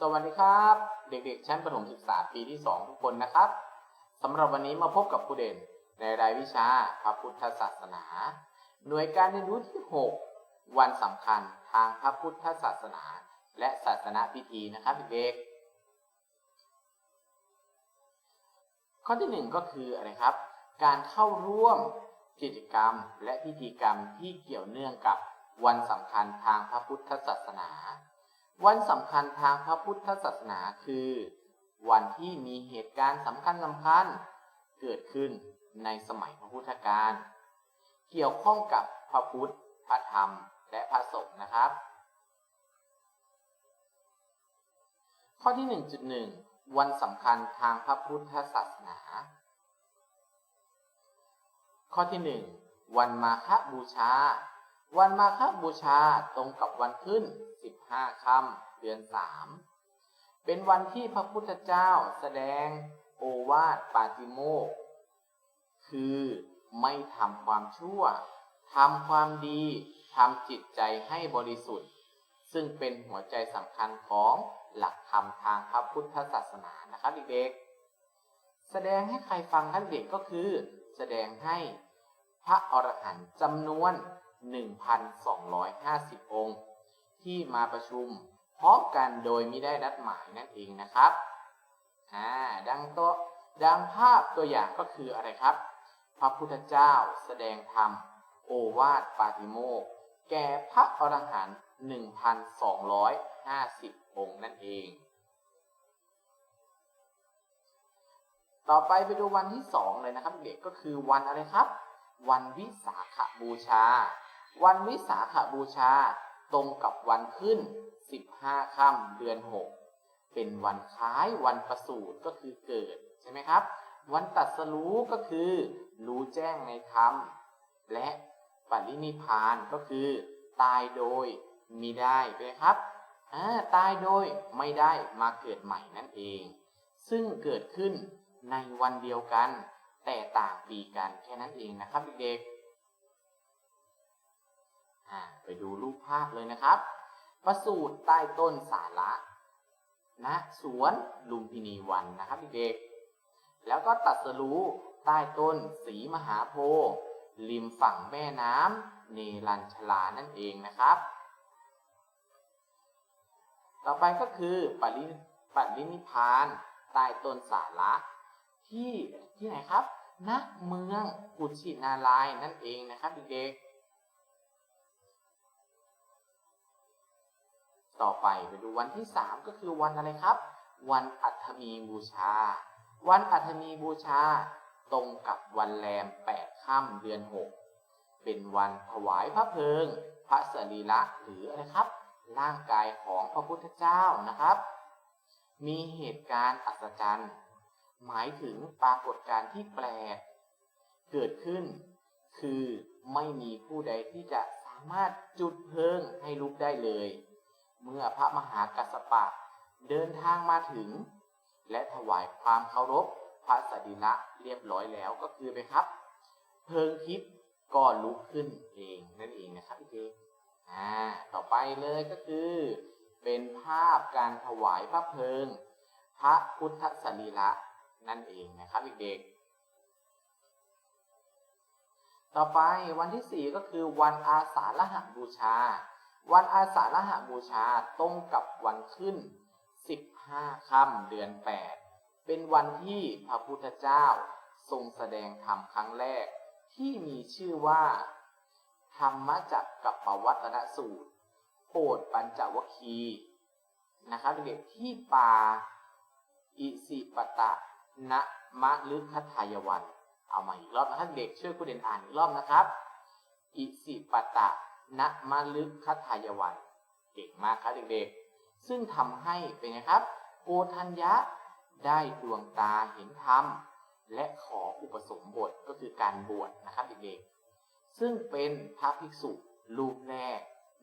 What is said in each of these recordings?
สวัสดีครับ เด็กๆ ชั้นประถมศึกษาปีที่ 2 ทุกคนนะครับสำหรับวันนี้มาพบกับครูเด่นในรายวิชาพระพุทธศาสนา หน่วยการเรียนรู้ที่ 6 วันสำคัญทางพระพุทธศาสนา และศาสนาพิธีนะครับเด็กๆข้อที่ 1 ก็คืออะไรครับ การเข้าร่วมกิจกรรมและพิธีกรรมที่เกี่ยวเนื่องกับวันสำคัญทางพระพุทธศาสนา วันสำคัญทางพระพุทธศาสนาคือ วันที่มีเหตุการณ์สำคัญสำคัญเกิดขึ้นในสมัยพระพุทธกาลเกี่ยวข้องกับพระพุทธ พระธรรม และพระสงฆ์นะครับ ข้อที่ 1.1 วันสำคัญทางพระพุทธศาสนา ข้อที่ 1 วันมาฆบูชา วันมาฆบูชาตรงกับวันขึ้น 15ค่ำเดือน3เป็นวันที่พระพุทธเจ้าแสดงโอวาทปาติโมก คือไม่ทำความชั่วทำความดีทำจิตใจให้บริสุทธิ์ ซึ่งเป็นหัวใจสำคัญของหลักธรรมทางพระพุทธศาสนานะครับเด็กๆแสดงให้ใครฟังครับเด็กก็คือ แสดงให้พระอรหันต์จำนวน 1,250 องค์ ที่มาประชุมพร้อมกันโดยไม่ได้นัดหมายนั่นเองนะครับอ่าดังตัวดังภาพตัวอย่างก็คืออะไรครับ พระพุทธเจ้าแสดงธรรม โอวาทปาติโมกแก่พระอรหันต์1,250 องค์นั่นเอง ต่อไปไปดูวันที่สองเลยนะครับเด็กก็คือวันอะไรครับ วันวิสาขบูชา วันวิสาขบูชา ตรงกับวันขึ้น 15ค่ำเดือน 6 เป็นวันคล้ายวันประสูติก็คือเกิดใช่ไหมครับ วันตัดสรู้ก็คือรู้แจ้งในธรรม และปรินิพานก็คือ ตายโดยมีได้ไปครับาตายโดยไม่ได้มาเกิดใหม่นั่นเอง ซึ่งเกิดขึ้นในวันเดียวกัน แต่ต่างปีกันแค่นั้นเองนะครับเด็กๆ อ่าไปดูรูปภาพเลยนะครับ ประสูตรใต้ต้นสาระนะสวนลุมพินีวันนะครับเด็กๆแล้วก็ตัดสรู้ใต้ต้นสีมหาโพธิ์ริมฝั่งแม่น้ำเนรัญชลานั่นเองนะครับ ต่อไปก็คือปริปรินิพานใต้ต้นสาระที่ที่ไหนครับณเมืองกุชินารายนั่นเองนะครับเด็กๆ ต่อไปไปดูวันที่ 3 ก็คือวันอะไรครับ วันอัฐมีบูชา วันอัฐมีบูชา ตรงกับวันแรม8ค่ำเดือน 6 เป็นวันถวายพระเพลิง พระสรีระหรืออะไรครับ ร่างกายของพระพุทธเจ้านะครับ มีเหตุการณ์อัศจรรย์ หมายถึงปรากฏการณ์ที่แปลก เกิดขึ้น คือไม่มีผู้ใดที่จะสามารถจุดเพลิงให้ลุกได้เลย เมื่อพระมหากัสสปะเดินทางมาถึง และถวายความเคารพพระสรีระเรียบร้อยแล้วก็คือไปครับ เพลิงทิพย์ก็ลุกขึ้นเองนั่นเองนะครับพี่เด็กอ่าต่อไปเลยก็คือ เป็นภาพการถวายพระเพลิง พระพุทธสรีระนั่นเองนะครับเด็กๆต่อไปวันที่ 4 ก็คือวันอาสาฬหบูชา วันอาสาฬหบูชาตรงกับวันขึ้น 15ค่ำเดือน 8 เป็นวันที่พระพุทธเจ้าทรงแสดงธรรมครั้งแรก ที่มีชื่อว่า ธรรมจักกับปวัตนสูตร โปรดปัญจวคีนะครับเด็กที่ป่าอิสิปตะนะมะลึกคทายวัน เอามาอีกรอบนะครับเด็กช่วยคุณเด่นอ่านอีกรอบนะครับ อิสิปตะ นะมะลึกคทายวัน เก่งมากครับเด็กๆ ซึ่งทำให้เป็นไงครับ โกธัญญะได้ดวงตาเห็นธรรม และขออุปสมบทก็คือการบวชนะครับเด็กๆ ซึ่งเป็นพระภิกษุรูปแรก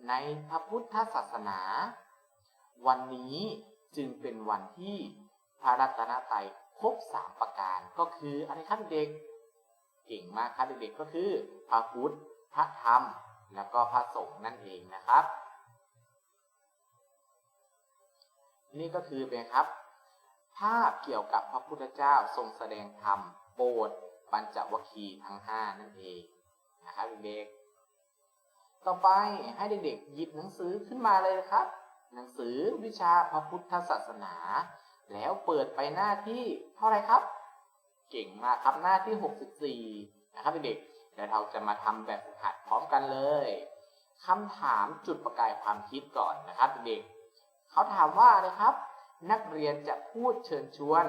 ในพระพุทธศาสนา วันนี้จึงเป็นวันที่พระรัตนตรัยครบสามประการก็คืออะไรครับเด็ก เก่งมากครับเด็กๆก็คือ พระพุทธ พระธรรม แล้วก็พระสงฆ์นั่นเองนะครับ นี่ก็คือเป็นครับ ภาพเกี่ยวกับพระพุทธเจ้าทรงแสดงธรรมโปรดปัญจวัคคีย์ทั้ง 5 นั่นเองนะครับเด็กๆต่อไปให้เด็กๆหยิบหนังสือขึ้นมาเลยครับ หนังสือวิชาพระพุทธศาสนา แล้วเปิดไปหน้าที่เท่าไรครับ เก่งมากครับหน้าที่ 64 นะครับเด็กๆ ดี๋ยวเราจะมาทำแบบฝึกหัดพร้อมกันเลยคำถามจุดประกายความคิดก่อนนะครับเด็กๆเขาถามว่าเลยครับ นักเรียนจะพูดเชิญชวน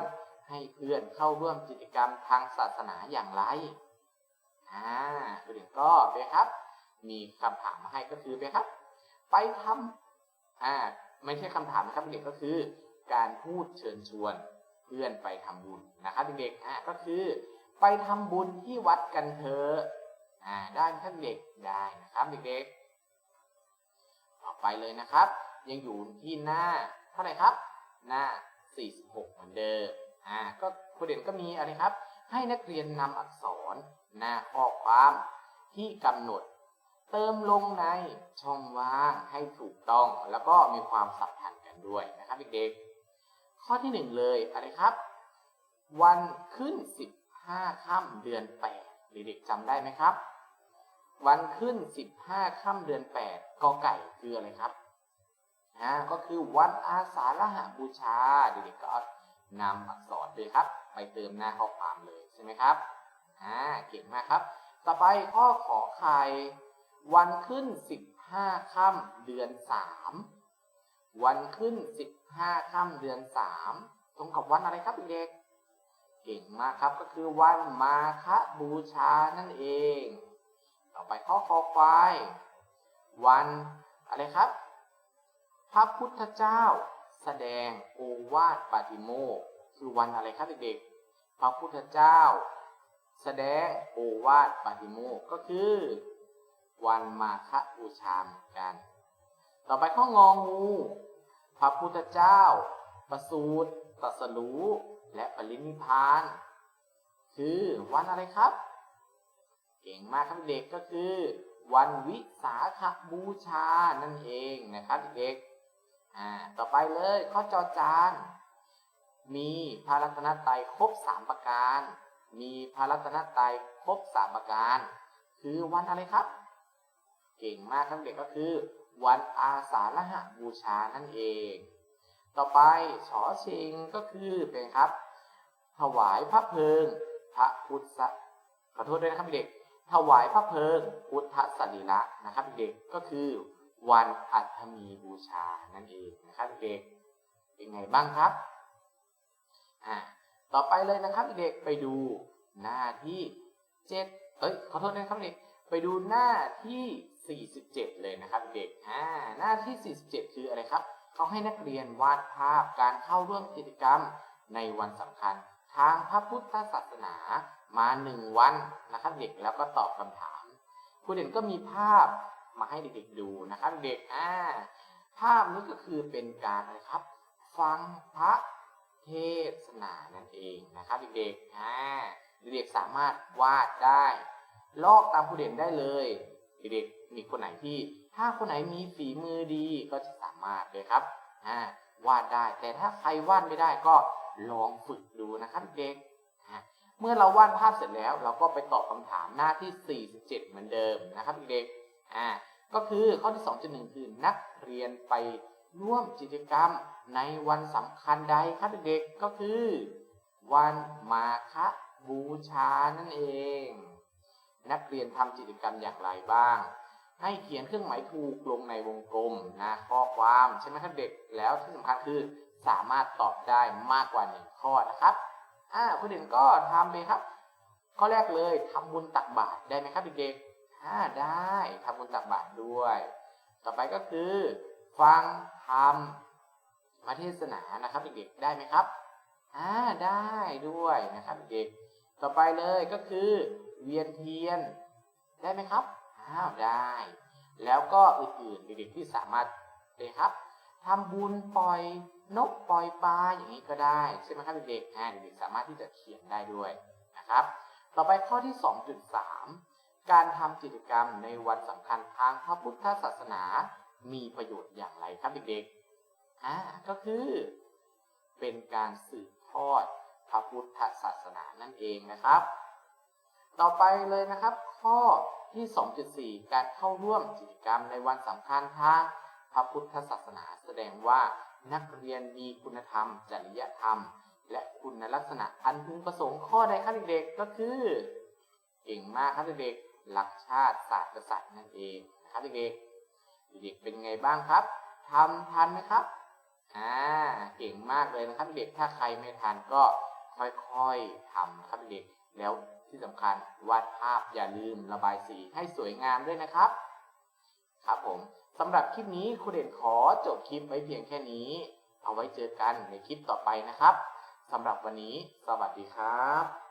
ให้เพื่อนเข้าร่วมกิจกรรมทางศาสนาอย่างไรอ่าคือเด็กก็ไปครับ มีคำถามมาให้ก็คือไปครับ ไปทำอ่าไม่ใช่คำถามนะครับเด็กก็คือ การพูดเชิญชวนเพื่อนไปทำบุญนะครับเด็กๆอ่าก็คือ ไปทำบุญที่วัดกันเถอะ อ่าได้ไหมครับเด็กได้นะครับเด็กๆต่อไปเลยนะครับ ยังอยู่ที่หน้าเท่าไหร่ครับ หน้า 46 เหมือนเดิมอ่าก็ครูเด่นก็มีอะไรครับ ให้นักเรียนนำอักษรหน้าข้อความที่กำหนด เติมลงในช่องว่างให้ถูกต้อง แล้วก็มีความสัมพันธ์กันด้วยนะครับเด็กๆข้อที่หนึ่งเลยอะไรครับ วันขึ้น 15ค่ำเดือน8เด็กๆจำได้ไหมครับ วันขึ้น 15ค่ำเดือน 8กอไก่คืออะไรครับอ่าก็คือวันอาสาฬหบูชาเด็กๆก็นำอักษรเลยครับ ไปเติมหน้าข้อความเลยใช่ไหมครับอ่าเก่งมากครับ ต่อไปข้อขอไข่วันขึ้น 15ค่ำเดือน 3 วันขึ้น 15ค่ำเดือน 3 ตรงกับวันอะไรครับเด็กๆเก่งมากครับก็คือวันมาฆบูชานั่นเอง ต่อไปข้อคอควายวันอะไรครับ พระพุทธเจ้าแสดงโอวาทปาติโมกคือวันอะไรครับเด็กๆ พระพุทธเจ้า แสดงโอวาทปาติโมกก็คือ วันมาฆบูชาเหมือนกัน ต่อไปข้ององู พระพุทธเจ้า ประสูติตรัสรู้และปรินิพาน คือวันอะไรครับ เก่งมากครับเด็กก็คือ วันวิสาขบูชานั่นเองนะครับเด็กอ่าต่อไปเลยข้อจอจานมีพระรัตนตรัยครบสามประการ มีพระรัตนตรัยครบสามประการ คือวันอะไรครับ เก่งมากครับเด็กก็คือ วันอาสาฬหบูชานั่นเอง ต่อไปฉอเชงก็คือเป็นครับ ถวายพระเพลิง พระพุทธขอโทษด้วยนะครับเด็ก ถวายพระเพลิงพุทธสรีระนะครับเด็กก็คือวันอัฐมีบูชานั่นเองนะครับเด็กเป็นไงบ้างครับอ่าต่อไปเลยนะครับเด็กไปดูหน้าที่เจ็ดเอ้ยขอโทษนะครับเด็กไปดูหน้าที่ 47 เลยนะครับเด็กอ่าหน้าที่ 47 คืออะไรครับเขาให้นักเรียนวาดภาพการเข้าร่วมกิจกรรมในวันสำคัญ ทางพระพุทธศาสนา มาหนึ่งวันนะครับเด็กแล้วก็ตอบคำถามครูเด่นก็มีภาพมาให้เด็กๆดูนะครับ เด็กอ่าภาพนี้ก็คือเป็นการอะครับ ฟังพระเทศนานั่นเองนะครับเด็กๆอ่าเด็กสามารถวาดได้ลอกตามครูเด่นได้เลยเด็กๆมีคนไหนที่ ถ้าคนไหนมีฝีมือดีก็จะสามารถเลยครับอ่าวาดได้ แต่ถ้าใครวาดไม่ได้ก็ลองฝึกดูนะครับเด็ก เมื่อเราวาดภาพเสร็จแล้ว เราก็ไปตอบคำถามหน้าที่ 47 เหมือนเดิมนะครับเด็กๆอ่าก็คือข้อที่ 2.1 คือนักเรียนไปร่วมกิจกรรมในวันสำคัญใดครับเด็กๆก็คือ วันมาฆบูชานั่นเอง นักเรียนทำกิจกรรมอย่างไรบ้าง ให้เขียนเครื่องหมายถูกลงในวงกลมนะข้อความใช่ไหมครับเด็กแล้วที่สำคัญคือสามารถตอบได้มากกว่าหนึ่งข้อนะครับ อ่าผู้เด่นก็ทำเลยครับ ข้อแรกเลยทำบุญตักบาตรได้ไหมครับเด็กๆอ่าได้ทำบุญตักบาตรด้วย ต่อไปก็คือ ฟังธรรมมาเทศนานะครับเด็กๆได้ไหมครับอ่าได้ด้วยนะครับเด็กๆต่อไปเลยก็คือ เวียนเทียน ได้ไหมครับอ้าวได้ แล้วก็อื่นๆเด็กๆที่สามารถเลยครับทำบุญปล่อย นกปล่อยปลาอย่างนี้ก็ได้ใช่ไหมครับเด็กๆอ่าเด็กๆสามารถที่จะเขียนได้ด้วยนะครับ ต่อไปข้อที่ 2.3 การทำกิจกรรมในวันสำคัญทางพระพุทธศาสนา มีประโยชน์อย่างไรครับเด็กอ่าก็คือ เป็นการสืบทอดพระพุทธศาสนานั่นเองนะครับ ต่อไปเลยนะครับ ข้อที่ 2.4 การเข้าร่วมกิจกรรมในวันสำคัญทางพระพุทธศาสนาแสดงว่า นักเรียนมีคุณธรรม จริยธรรม และคุณลักษณะอันพึงประสงค์ข้อใดครับเด็กๆก็คือเก่งมากครับเด็กๆรักชาติศาสตร์กษัตริย์นั่นเองนะครับเด็กๆเด็กๆเป็นไงบ้างครับทำทันไหมครับอ่าเก่งมากเลยนะครับเด็กถ้าใครไม่ทันก็ค่อยๆทำนะครับเด็กแล้วที่สำคัญวาดภาพอย่าลืมระบายสีให้สวยงามด้วยนะครับ ครับผม สำหรับคลิปนี้ครูเด่นขอจบคลิปไว้เพียงแค่นี้ เอาไว้เจอกันในคลิปต่อไปนะครับสำหรับวันนี้ สวัสดีครับ